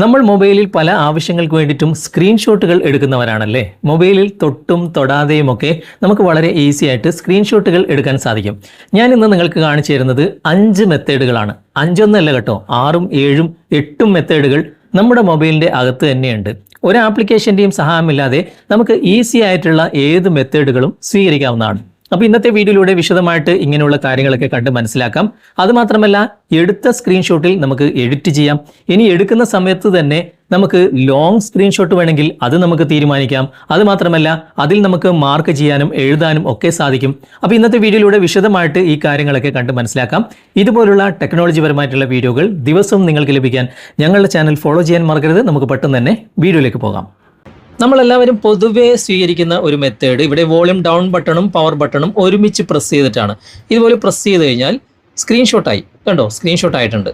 നമ്മൾ മൊബൈലിൽ പല ആവശ്യങ്ങൾക്ക് വേണ്ടിയിട്ടും സ്ക്രീൻഷോട്ടുകൾ എടുക്കുന്നവരാണല്ലേ? മൊബൈലിൽ തൊട്ടും തൊടാതെയുമൊക്കെ നമുക്ക് വളരെ ഈസി ആയിട്ട് സ്ക്രീൻഷോട്ടുകൾ എടുക്കാൻ സാധിക്കും. ഞാൻ ഇന്ന് നിങ്ങൾക്ക് കാണിച്ചു തരുന്നത് അഞ്ച് മെത്തേഡുകളാണ്. അഞ്ചൊന്നല്ല കേട്ടോ ആറും ഏഴും എട്ടും മെത്തേഡുകൾ നമ്മുടെ മൊബൈലിന്റെ അകത്ത് തന്നെയുണ്ട്. ഒരു ആപ്ലിക്കേഷന്റെയും സഹായമില്ലാതെ നമുക്ക് ഈസി ആയിട്ടുള്ള ഏത് മെത്തേഡുകളും സ്വീകരിക്കാവുന്നതാണ്. അപ്പോൾ ഇന്നത്തെ വീഡിയോയിലൂടെ വിശദമായിട്ട് ഇങ്ങനെയുള്ള കാര്യങ്ങളൊക്കെ കണ്ട് മനസ്സിലാക്കാം. അതുമാത്രമല്ല എടുത്ത സ്ക്രീൻഷോട്ടിൽ നമുക്ക് എഡിറ്റ് ചെയ്യാം. ഇനി എടുക്കുന്ന സമയത്ത് തന്നെ നമുക്ക് ലോങ് സ്ക്രീൻഷോട്ട് വേണമെങ്കിൽ അത് നമുക്ക് തീരുമാനിക്കാം. അത് മാത്രമല്ല അതിൽ നമുക്ക് മാർക്ക് ചെയ്യാനും എഴുതാനും ഒക്കെ സാധിക്കും. അപ്പോൾ ഇന്നത്തെ വീഡിയോയിലൂടെ വിശദമായിട്ട് ഈ കാര്യങ്ങളൊക്കെ കണ്ട് മനസ്സിലാക്കാം. ഇതുപോലുള്ള ടെക്നോളജി പരമായിട്ടുള്ള വീഡിയോകൾ ദിവസവും നിങ്ങൾക്ക് ലഭിക്കാൻ ഞങ്ങളുടെ ചാനൽ ഫോളോ ചെയ്യാൻ മറക്കരുത്. നമുക്ക് പെട്ടെന്ന് തന്നെ വീഡിയോയിലേക്ക് പോകാം. നമ്മളെല്ലാവരും പൊതുവേ സ്വീകരിക്കുന്ന ഒരു മെത്തേഡ് ഇവിടെ വോളിയം ഡൗൺ ബട്ടണും പവർ ബട്ടണും ഒരുമിച്ച് പ്രസ് ചെയ്തിട്ടാണ്. ഇതുപോലെ പ്രസ് ചെയ്ത് കഴിഞ്ഞാൽ സ്ക്രീൻഷോട്ടായി കണ്ടോ? സ്ക്രീൻഷോട്ട് ആയിട്ടുണ്ട്.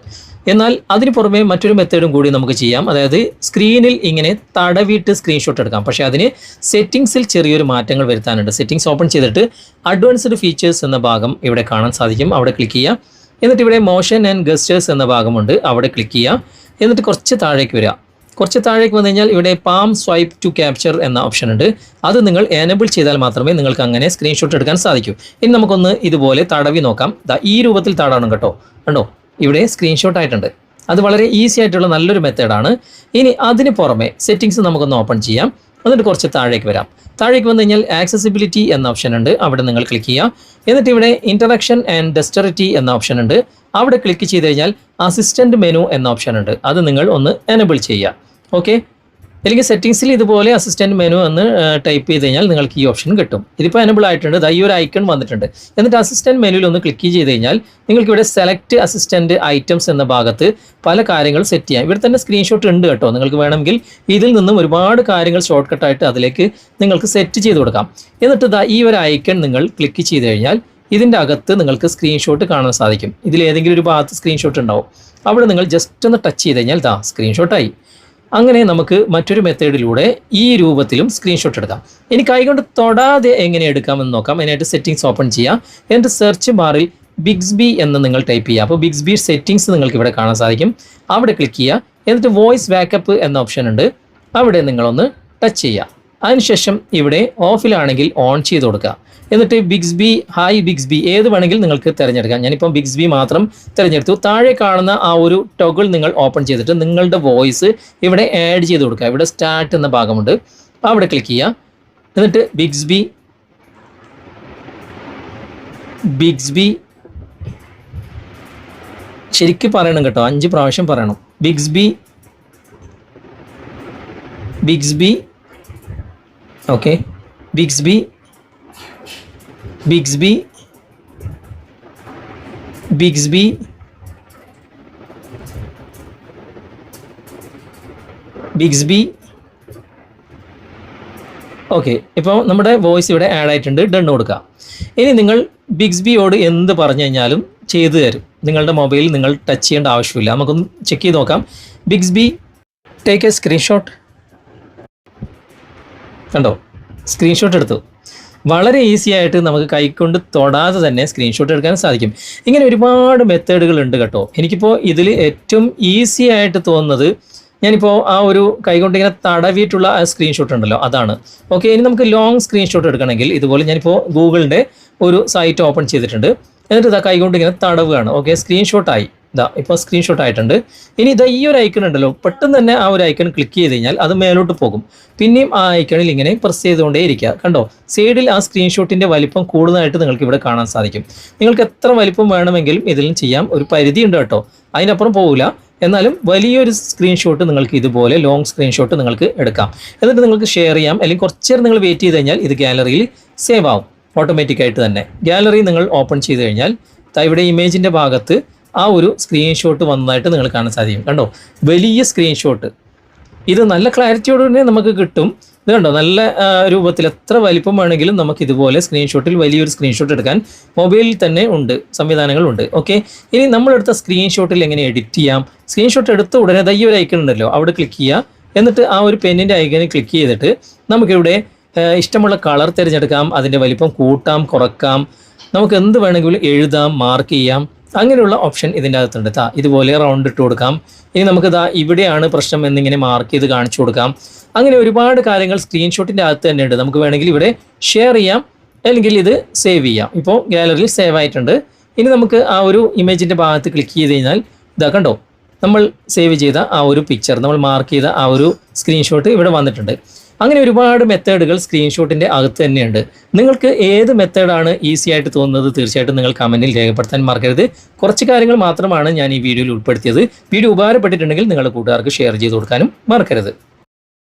എന്നാൽ അതിന് പുറമെ മറ്റൊരു മെത്തേഡും കൂടി നമുക്ക് ചെയ്യാം. അതായത് സ്ക്രീനിൽ ഇങ്ങനെ തടവിയിട്ട് സ്ക്രീൻഷോട്ട് എടുക്കാം. പക്ഷേ അതിന് സെറ്റിങ്സിൽ ചെറിയൊരു മാറ്റങ്ങൾ വരുത്താനുണ്ട്. സെറ്റിങ്സ് ഓപ്പൺ ചെയ്തിട്ട് അഡ്വാൻസ്ഡ് ഫീച്ചേഴ്സ് എന്ന ഭാഗം ഇവിടെ കാണാൻ സാധിക്കും. അവിടെ ക്ലിക്ക് ചെയ്യാം. എന്നിട്ട് ഇവിടെ മോഷൻ ആൻഡ് ഗസ്റ്റേഴ്സ് എന്ന ഭാഗമുണ്ട്. അവിടെ ക്ലിക്ക് ചെയ്യാം. എന്നിട്ട് കുറച്ച് താഴേക്ക് വരിക കുറച്ച് താഴേക്ക് വന്നു കഴിഞ്ഞാൽ ഇവിടെ പാം സ്വൈപ്പ് ടു ക്യാപ്ചർ എന്ന ഓപ്ഷൻ ഉണ്ട്. അത് നിങ്ങൾ എനബിൾ ചെയ്താൽ മാത്രമേ നിങ്ങൾക്ക് അങ്ങനെ സ്ക്രീൻഷോട്ട് എടുക്കാൻ സാധിക്കൂ. ഇനി നമുക്കൊന്ന് ഇതുപോലെ തടവി നോക്കാം. ഈ രൂപത്തിൽ തടവണം കേട്ടോ കണ്ടോ? ഇവിടെ സ്ക്രീൻഷോട്ട് ആയിട്ടുണ്ട്. അത് വളരെ ഈസി ആയിട്ടുള്ള നല്ലൊരു മെത്തേഡാണ് ഇനി അതിന് പുറമെ സെറ്റിങ്സ് നമുക്കൊന്ന് ഓപ്പൺ ചെയ്യാം. എന്നിട്ട് കുറച്ച് താഴേക്ക് വരാം. താഴേക്ക് വന്നു കഴിഞ്ഞാൽ ആക്സസിബിലിറ്റി എന്ന ഓപ്ഷൻ ഉണ്ട്. അവിടെ നിങ്ങൾ ക്ലിക്ക് ചെയ്യുക. എന്നിട്ട് ഇവിടെ ഇന്ററാക്ഷൻ ആൻഡ് ഡെസ്റ്ററിറ്റി എന്ന ഓപ്ഷൻ ഉണ്ട്. അവിടെ ക്ലിക്ക് ചെയ്ത് കഴിഞ്ഞാൽ അസിസ്റ്റന്റ് മെനു എന്ന ഓപ്ഷൻ ഉണ്ട്. അത് നിങ്ങൾ ഒന്ന് എനബിൾ ചെയ്യുക. ഓക്കെ അല്ലെങ്കിൽ സെറ്റിങ്സിൽ ഇതുപോലെ അസിസ്റ്റന്റ് മെനു എന്ന് ടൈപ്പ് ചെയ്ത് കഴിഞ്ഞാൽ നിങ്ങൾക്ക് ഈ ഓപ്ഷൻ കിട്ടും. ഇതിപ്പോൾ എനബിൾ ആയിട്ടുണ്ട്. ഈ ഒരു ഐക്കൺ വന്നിട്ടുണ്ട്. എന്നിട്ട് അസിസ്റ്റന്റ് മെനുവിൽ ഒന്ന് ക്ലിക്ക് ചെയ്ത് കഴിഞ്ഞാൽ നിങ്ങൾക്ക് ഇവിടെ സെലക്ട് അസിസ്റ്റന്റ് ഐറ്റംസ് എന്ന ഭാഗത്ത് പല കാര്യങ്ങൾ സെറ്റ് ചെയ്യാം. ഇവിടെ തന്നെ സ്ക്രീൻഷോട്ട് ഉണ്ട് കേട്ടോ. നിങ്ങൾക്ക് വേണമെങ്കിൽ ഇതിൽ നിന്നും ഒരുപാട് കാര്യങ്ങൾ ഷോർട്ട് കട്ടായിട്ട് അതിലേക്ക് നിങ്ങൾക്ക് സെറ്റ് ചെയ്ത് കൊടുക്കാം. എന്നിട്ട് ദാ ഈ ഒരു ഐക്കൺ നിങ്ങൾ ക്ലിക്ക് ചെയ്ത് കഴിഞ്ഞാൽ ഇതിന്റെ അകത്ത് നിങ്ങൾക്ക് സ്ക്രീൻഷോട്ട് കാണാൻ സാധിക്കും. ഇതിൽ ഏതെങ്കിലും ഒരു ഭാഗത്ത് സ്ക്രീൻഷോട്ട് ഉണ്ടാവും. അവിടെ നിങ്ങൾ ജസ്റ്റ് ഒന്ന് ടച്ച് ചെയ്ത് കഴിഞ്ഞാൽ ദാ സ്ക്രീൻഷോട്ടായി അങ്ങനെ നമുക്ക് മറ്റൊരു മെത്തേഡിലൂടെ ഈ രൂപത്തിലും സ്ക്രീൻഷോട്ട് എടുക്കാം. ഇനി കൈകൊണ്ട് തൊടാതെ എങ്ങനെ എടുക്കാമെന്ന് നോക്കാം. അതിനായിട്ട് സെറ്റിംഗ്സ് ഓപ്പൺ ചെയ്യാം. എന്നിട്ട് സെർച്ച് ബാറിൽ ബിഗ്സ്ബി എന്ന് നിങ്ങൾ ടൈപ്പ് ചെയ്യുക അപ്പോൾ ബിഗ്സ്ബി സെറ്റിംഗ്സ് നിങ്ങൾക്ക് ഇവിടെ കാണാൻ സാധിക്കും. അവിടെ ക്ലിക്ക് ചെയ്യുക. എന്നിട്ട് വോയിസ് ബാക്കപ്പ് എന്ന ഓപ്ഷൻ ഉണ്ട്. അവിടെ നിങ്ങളൊന്ന് ടച്ച് ചെയ്യുക. അതിനുശേഷം ഇവിടെ ഓഫിലാണെങ്കിൽ ഓൺ ചെയ്ത് കൊടുക്കുക. എന്നിട്ട് Bixby hi Bixby ഏത് വേണമെങ്കിലും നിങ്ങൾക്ക് തിരഞ്ഞെടുക്കാം. ഞാനിപ്പം ബിഗ്സ്ബി മാത്രം തിരഞ്ഞെടുത്തു. താഴെ കാണുന്ന ആ ഒരു ടൊഗിൾ നിങ്ങൾ ഓപ്പൺ ചെയ്തിട്ട് നിങ്ങളുടെ വോയിസ് ഇവിടെ ആഡ് ചെയ്ത് കൊടുക്കുക. ഇവിടെ സ്റ്റാർട്ട് എന്ന ഭാഗമുണ്ട്. അവിടെ ക്ലിക്ക് ചെയ്യുക. എന്നിട്ട് ബിഗ്സ് ബി ബിഗ്സ് ബി ശരിക്കും പറയണം കേട്ടോ. അഞ്ച് പ്രാവശ്യം പറയണം. Bixby Bixby Bixby okay. Bixby. Bixby. Bixby. Bixby. Okay ഇപ്പോൾ നമ്മുടെ വോയിസ് ഇവിടെ ആഡ് ആയിട്ടുണ്ട്. ഡൺ കൊടുക്കുക ഇനി നിങ്ങൾ ബിഗ്സ്ബിയോട് എന്ത് പറഞ്ഞു കഴിഞ്ഞാലും ചെയ്തു തരും. നിങ്ങളുടെ മൊബൈൽ നിങ്ങൾ ടച്ച് ചെയ്യേണ്ട ആവശ്യമില്ല. നമുക്കൊന്ന് ചെക്ക് ചെയ്ത് നോക്കാം. ബിഗ്സ്ബി ടേക്ക് എ സ്ക്രീൻഷോട്ട് കണ്ടോ? സ്ക്രീൻഷോട്ട് എടുത്തു. വളരെ ഈസി ആയിട്ട് നമുക്ക് കൈക്കൊണ്ട് തൊടാതെ തന്നെ സ്ക്രീൻഷോട്ട് എടുക്കാൻ സാധിക്കും. ഇങ്ങനെ ഒരുപാട് മെത്തേഡുകൾ ഉണ്ട് കേട്ടോ. എനിക്കിപ്പോൾ ഇതിൽ ഏറ്റവും ഈസി ആയിട്ട് തോന്നുന്നത് ഞാനിപ്പോൾ ആ ഒരു കൈകൊണ്ട് ഇങ്ങനെ തടവിയിട്ടുള്ള ആ സ്ക്രീൻഷോട്ട് ഉണ്ടല്ലോ അതാണ്. ഓക്കെ ഇനി നമുക്ക് ലോങ് സ്ക്രീൻഷോട്ട് എടുക്കണമെങ്കിൽ ഇതുപോലെ ഞാനിപ്പോൾ ഗൂഗിളിന്റെ ഒരു സൈറ്റ് ഓപ്പൺ ചെയ്തിട്ടുണ്ട്. എന്നിട്ട് ഇതാ കൈകൊണ്ട് ഇങ്ങനെ തടവുകയാണ്. ഓക്കെ സ്ക്രീൻഷോട്ടായി ഇതാ ഇപ്പോൾ സ്ക്രീൻഷോട്ട് ആയിട്ടുണ്ട്. ഇനി ഇതാ ഈ ഒരു ഐക്കൺ ഉണ്ടല്ലോ പെട്ടെന്ന് തന്നെ ആ ഒരു ഐക്കൺ ക്ലിക്ക് ചെയ്ത് കഴിഞ്ഞാൽ അത് മേലോട്ട് പോകും. പിന്നെയും ആ ഐക്കണിൽ ഇങ്ങനെ പ്രസ് ചെയ്തുകൊണ്ടേ ഇരിക്കുക. കണ്ടോ? സൈഡിൽ ആ സ്ക്രീൻഷോട്ടിന്റെ വലിപ്പം കൂടുതലായിട്ട് നിങ്ങൾക്ക് ഇവിടെ കാണാൻ സാധിക്കും. നിങ്ങൾക്ക് എത്ര വലിപ്പം വേണമെങ്കിലും ഇതിലും ചെയ്യാം. ഒരു പരിധി ഉണ്ട് കേട്ടോ. അതിനപ്പുറം പോകില്ല എന്നാലും വലിയൊരു സ്ക്രീൻഷോട്ട് നിങ്ങൾക്ക് ഇതുപോലെ ലോങ് സ്ക്രീൻഷോട്ട് നിങ്ങൾക്ക് എടുക്കാം. എന്നിട്ട് നിങ്ങൾക്ക് ഷെയർ ചെയ്യാം. അല്ലെങ്കിൽ കുറച്ച് നേരം നിങ്ങൾ വെയിറ്റ് ചെയ്ത് കഴിഞ്ഞാൽ ഇത് ഗാലറിയിൽ സേവ് ആവും. ഓട്ടോമാറ്റിക്കായിട്ട് തന്നെ. ഗാലറി നിങ്ങൾ ഓപ്പൺ ചെയ്ത് കഴിഞ്ഞാൽ ഇവിടെ ഇമേജിന്റെ ഭാഗത്ത് ആ ഒരു സ്ക്രീൻഷോട്ട് വന്നതായിട്ട് നിങ്ങൾ കാണാൻ സാധിക്കും. കണ്ടോ? വലിയ സ്ക്രീൻഷോട്ട് ഇത് നല്ല ക്ലാരിറ്റിയോട് തന്നെ നമുക്ക് കിട്ടും. ഇത് കണ്ടോ? നല്ല രൂപത്തിൽ എത്ര വലിപ്പം വേണമെങ്കിലും നമുക്ക് ഇതുപോലെ സ്ക്രീൻഷോട്ടിൽ വലിയൊരു സ്ക്രീൻഷോട്ട് എടുക്കാൻ മൊബൈലിൽ തന്നെ ഉണ്ട്. സംവിധാനങ്ങളുണ്ട് ഓക്കെ ഇനി നമ്മളെടുത്ത സ്ക്രീൻഷോട്ടിൽ എങ്ങനെ എഡിറ്റ് ചെയ്യാം? സ്ക്രീൻഷോട്ട് എടുത്ത ഉടനെ തയ്യൊരു ഐക്കൺ ഉണ്ടല്ലോ. അവിടെ ക്ലിക്ക് ചെയ്യുക. എന്നിട്ട് ആ ഒരു പെന്നിന്റെ ഐക്കണിൽ ക്ലിക്ക് ചെയ്തിട്ട് നമുക്കിവിടെ ഇഷ്ടമുള്ള കളർ തിരഞ്ഞെടുക്കാം. അതിന്റെ വലിപ്പം കൂട്ടാം കുറക്കാം. നമുക്ക് എന്ത് വേണമെങ്കിലും എഴുതാം മാർക്ക് ചെയ്യാം. അങ്ങനെയുള്ള ഓപ്ഷൻ ഇതിന്റെ അകത്തുണ്ട് താ ഇതുപോലെ റൗണ്ട് ഇട്ട് കൊടുക്കാം. ഇനി നമുക്ക് ദാ ഇവിടെയാണ് പ്രശ്നം എന്നിങ്ങനെ മാർക്ക് ചെയ്ത് കാണിച്ചു കൊടുക്കാം. അങ്ങനെ ഒരുപാട് കാര്യങ്ങൾ സ്ക്രീൻഷോട്ടിന്റെ അകത്ത് തന്നെ ഉണ്ട്. നമുക്ക് വേണമെങ്കിൽ ഇവിടെ ഷെയർ ചെയ്യാം. അല്ലെങ്കിൽ ഇത് സേവ് ചെയ്യാം. ഇപ്പോൾ ഗാലറിയിൽ സേവ് ആയിട്ടുണ്ട്. ഇനി നമുക്ക് ആ ഒരു ഇമേജിന്റെ ഭാഗത്ത് ക്ലിക്ക് ചെയ്ത് കഴിഞ്ഞാൽ ഇതാ കണ്ടോ? നമ്മൾ സേവ് ചെയ്ത ആ ഒരു പിക്ചർ നമ്മൾ മാർക്ക് ചെയ്ത ആ ഒരു സ്ക്രീൻഷോട്ട് ഇവിടെ വന്നിട്ടുണ്ട്. അങ്ങനെ ഒരുപാട് മെത്തേഡുകൾ സ്ക്രീൻഷോട്ടിന്റെ അകത്ത് തന്നെയുണ്ട്. നിങ്ങൾക്ക് ഏത് മെത്തേഡാണ് ഈസി ആയിട്ട് തോന്നുന്നത് തീർച്ചയായിട്ടും നിങ്ങൾ കമന്റിൽ രേഖപ്പെടുത്താൻ മറക്കരുത്. കുറച്ച് കാര്യങ്ങൾ മാത്രമാണ് ഞാൻ ഈ വീഡിയോയിൽ ഉൾപ്പെടുത്തിയത്. വീഡിയോ ഉപകാരപ്പെട്ടിട്ടുണ്ടെങ്കിൽ നിങ്ങളുടെ കൂട്ടുകാർക്ക് ഷെയർ ചെയ്ത് കൊടുക്കാനും മറക്കരുത്.